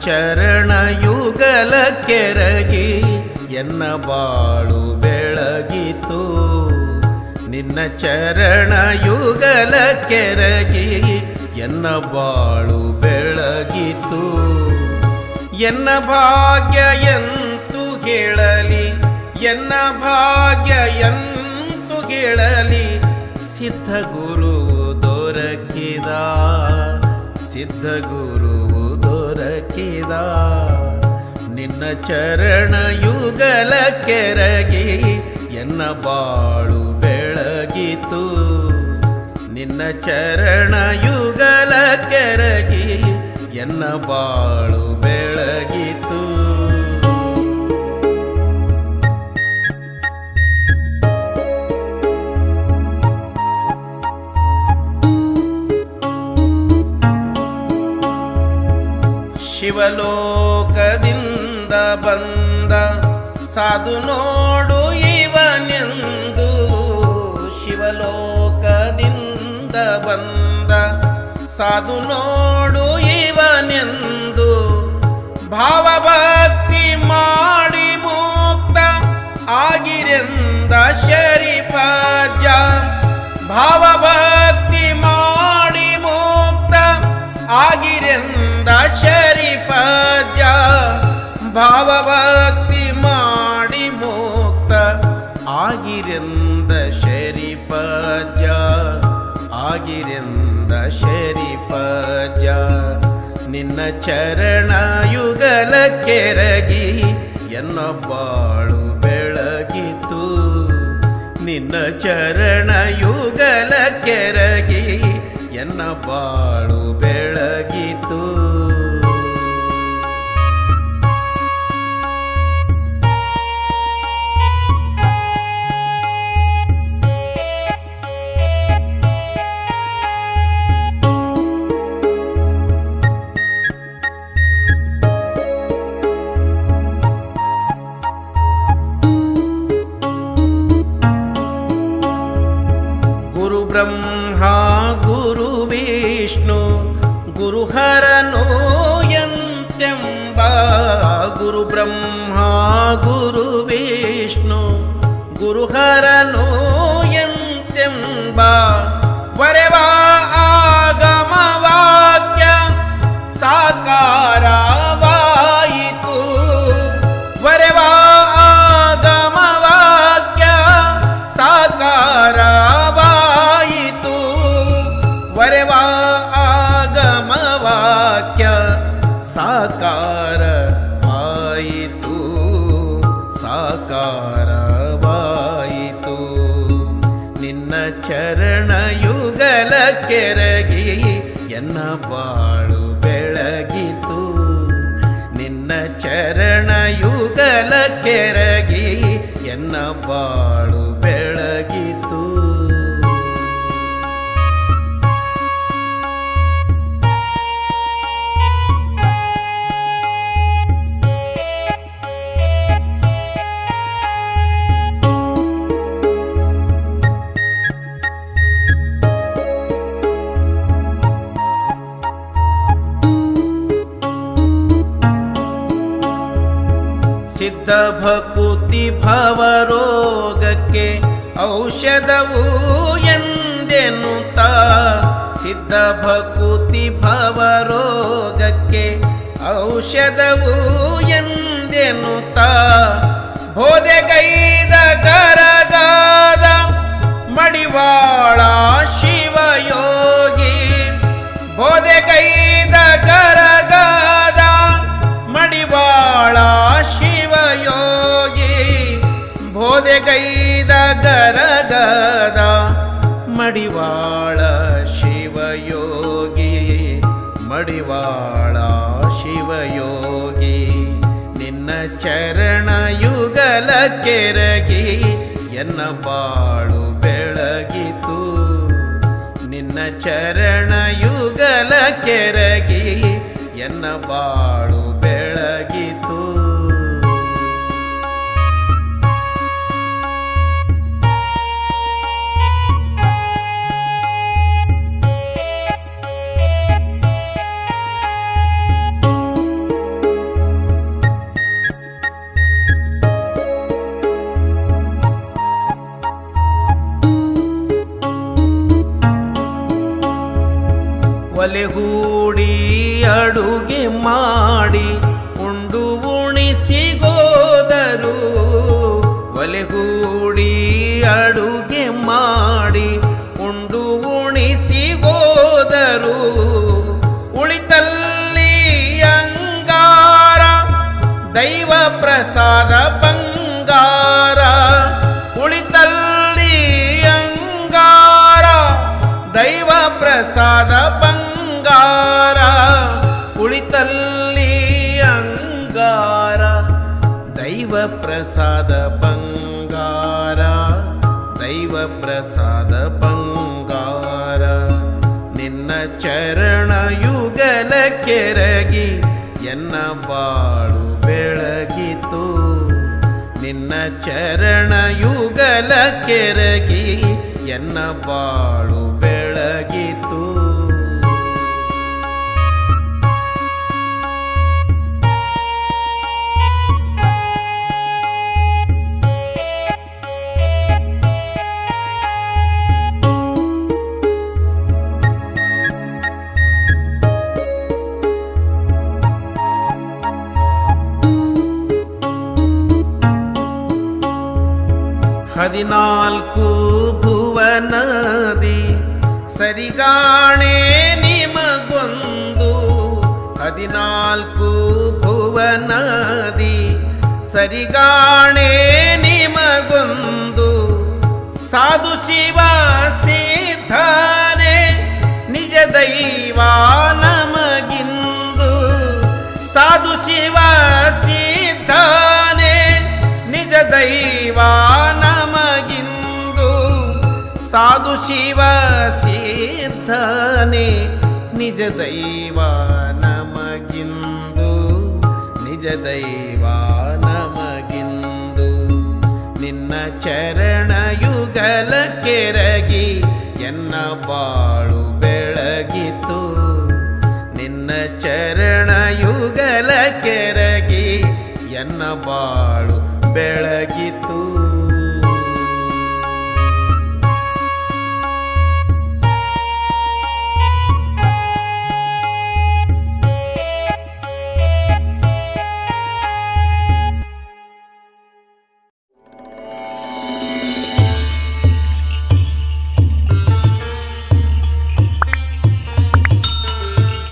ಚರಣ ಯುಗಲ ಕೆರಗಿ ಎನ್ನ ಬಾಳು ಬೆಳಗಿತು. ನಿನ್ನ ಚರಣ ಯುಗಲ ಕೆರಗಿ ಎನ್ನ ಬಾಳು ಬೆಳಗಿತು. ಎನ್ನ ಭಾಗ್ಯ ಎಂತು ಹೇಳಲಿ, ಎನ್ನ ಭಾಗ್ಯ ಎಂತು ಹೇಳಲಿ, ಸಿದ್ಧ ಗುರು ದೊರಕಿದ, ಸಿದ್ಧ ಗುರು ನಿನ್ನ ಚರಣ ಯುಗಲ ಕೆರಗಿ ಎನ್ನ ಬಾಳು ಬೆಳಗಿತು. ನಿನ್ನ ಚರಣ ಯುಗಲ ಕೆರಗಿ ಎನ್ನ ಬಾಳು ಶಿವಲೋಕದಿಂದ ಬಂದ ಸಾಧು ನೋಡು ಇವನೆಂದು. ಶಿವಲೋಕದಿಂದ ಬಂದ ಸಾಧು ನೋಡು ಇವನೆಂದು. ಭಾವಭಕ್ತಿ ಮಾಡಿ ಮುಕ್ತ ಆಗಿರೆಂದ ಶರೀಫಾಜ ಭಾವಭಕ್ತಿ ಆಗಿರೆಂದ ಶರೀಫ ಭಾವಭಕ್ತಿ ಮಾಡಿ ಮುಕ್ತ ಆಗಿರೆಂದ ಶರೀಫ ಆಗಿರೆಂದ ಶರೀಫ ನಿನ್ನ ಚರಣ ಯುಗಲ ಕೆರಗಿ, ಎನ್ನ ಬಾಳು ಬೆಳಗಿತು. ನಿನ್ನ ಚರಣ ಯುಗಲ ಕೆರಗಿ ಎನ್ನ ಬಾಳು ಬೆಳಗಿತು. ಗುರು गुरु ब्रह्मा गुरुविष्णु गुरुहरनो यन्त्यम्बा ಎನ್ನ ಬಾಳು ಬೆಳಗಿತು. ನಿನ್ನ ಚರಣ ಯುಗಲ ಕೆರಗಿ ಎನ್ನ ಬಾಳು ಭಕುತಿ ಭವರೋಗಕ್ಕೆ ಔಷಧವು ಎಂದೆನ್ನುತ್ತ? ಸಿದ್ಧ ಭಕುತಿ ಭವರೋಗಕ್ಕೆ ಔಷಧವು ಎಂದೆನ್ನುತ್ತ? ಬೋಧೆಗೈದ ಕರಗಾದ ಮಡಿವಾಳ ಬೋಧೆಗೈದ ಗರಗದ ಮಡಿವಾಳ ಶಿವಯೋಗಿ ಮಡಿವಾಳ ಶಿವಯೋಗಿ, ನಿನ್ನ ಚರಣ ಯುಗಲ ಕೆರಗಿ, ಎನ್ನ ಬಾಳು ಬೆಳಗಿತು. ನಿನ್ನ ಚರಣ ಯುಗಲ ಕೆರಗಿ, ಎನ್ನ ಬಾಳು ಒಲೆಗೂಡಿ ಅಡುಗೆ ಮಾಡಿ ಉಂಡು ಉಣಿಸಿಗೋದರು ಒಲೆಗೂಡಿ ಅಡುಗೆ ಮಾಡಿ ಉಂಡು ಉಣಿಸಿಗೋದರು ಉಳಿತಲ್ಲಿ ಅಂಗಾರ, ದೈವ ಪ್ರಸಾದ ಬಂಗಾರ. ಉಳಿತಲ್ಲಿ ಅಂಗಾರ, ದೈವ ಪ್ರಸಾದ ಪ್ರಸಾದ ಬಂಗಾರ ದೈವ ಪ್ರಸಾದ ಬಂಗಾರ. ನಿನ್ನ ಚರಣ ಯುಗಲ ಕೆರಗಿ, ಎನ್ನ ಬಾಳು ಬೆಳಗಿತು. ನಿನ್ನ ಚರಣ ಯುಗಲ ಕೆರಗಿ, ಎನ್ನ ಬಾಳು ಹದಿನಾಲ್ಕು ಭುವನದಿ ಸರಿಗಾಣೆ ನಿಮಗೊಂದು ಹದಿನಾಲ್ಕು ಭುವನದಿ ಸರಿಗಾಣೆ ನಿಮಗೊಂದು ಸಾಧು ಶಿವ ಸಿದ್ಧಾನೆ ನಿಜ ದೈವ ನಮಗಿಂದು ಸಾಧು ಶಿವ ಸಿದ್ಧಾನೆ ನಿಜ ದೈವ ನಮಗಿಂದು ಸಾಧು ಶಿವ ಸಿದ್ಧನೆ ನಿಜ ದೈವ ನಮಗಿಂದು, ನಿಜ ದೈವ ನಮಗಿಂದು. ನಿನ್ನ ಚರಣ ಯುಗಲ ಕೆರಗಿ, ಎನ್ನ ಬಾಳು ಬೆಳಗಿತು. ನಿನ್ನ ಚರಣ ಯುಗಲ ಕೆರಗಿ, ಎನ್ನ ಬಾಳು ಬೆಳ